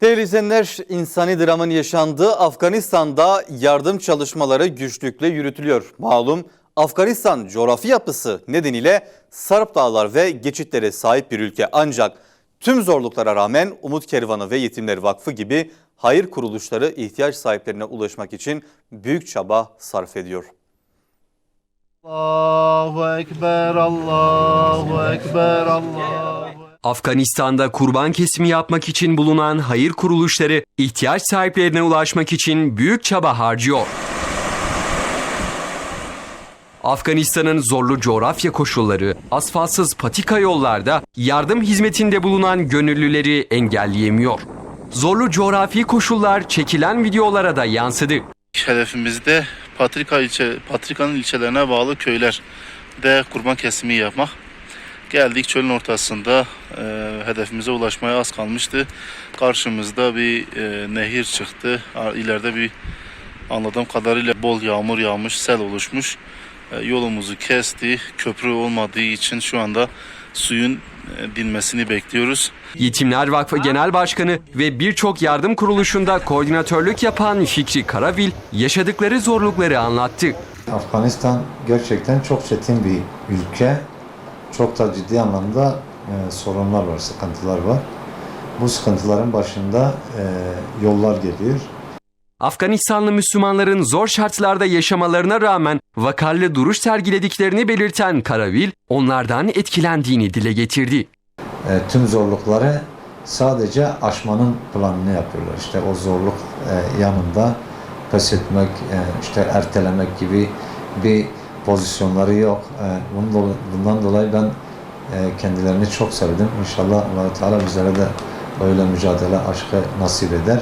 Değerli izleyenler, insani dramın yaşandığı Afganistan'da yardım çalışmaları güçlükle yürütülüyor. Malum Afganistan coğrafi yapısı nedeniyle Sarp Dağlar ve geçitlere sahip bir ülke ancak tüm zorluklara rağmen Umut Kervanı ve Yetimler Vakfı gibi hayır kuruluşları ihtiyaç sahiplerine ulaşmak için büyük çaba sarf ediyor. Allahu Ekber, Allahu Ekber, Allahu Afganistan'da kurban kesimi yapmak için bulunan hayır kuruluşları ihtiyaç sahiplerine ulaşmak için büyük çaba harcıyor. Afganistan'ın zorlu coğrafya koşulları, asfaltsız patika yollarda yardım hizmetinde bulunan gönüllüleri engelleyemiyor. Zorlu coğrafi koşullar çekilen videolara da yansıdı. Hedefimizde Patrika ilçe, Patrika'nın ilçelerine bağlı köylerde kurban kesimi yapmak. Geldik çölün ortasında e, hedefimize ulaşmaya az kalmıştı. Karşımızda bir e, nehir çıktı. İleride bir anladığım kadarıyla bol yağmur yağmış, sel oluşmuş. E, yolumuzu kesti. Köprü olmadığı için şu anda suyun e, dinmesini bekliyoruz. Yetimler Vakfı Genel Başkanı ve birçok yardım kuruluşunda koordinatörlük yapan Fikri Karavil yaşadıkları zorlukları anlattı. Afganistan gerçekten çok çetin bir ülke. Çok da ciddi anlamda e, sorunlar var, sıkıntılar var. Bu sıkıntıların başında e, yollar geliyor. Afganistanlı Müslümanların zor şartlarda yaşamalarına rağmen vakarlı duruş sergilediklerini belirten Karavil, onlardan etkilendiğini dile getirdi. E, tüm zorlukları sadece aşmanın planını yapıyorlar. İşte o zorluk e, yanında pes etmek, e, işte ertelemek gibi bir pozisyonları yok. E, bundan dolayı ben e, kendilerini çok sevdim. İnşallah allah Teala bizlere de öyle mücadele aşkı nasip eder.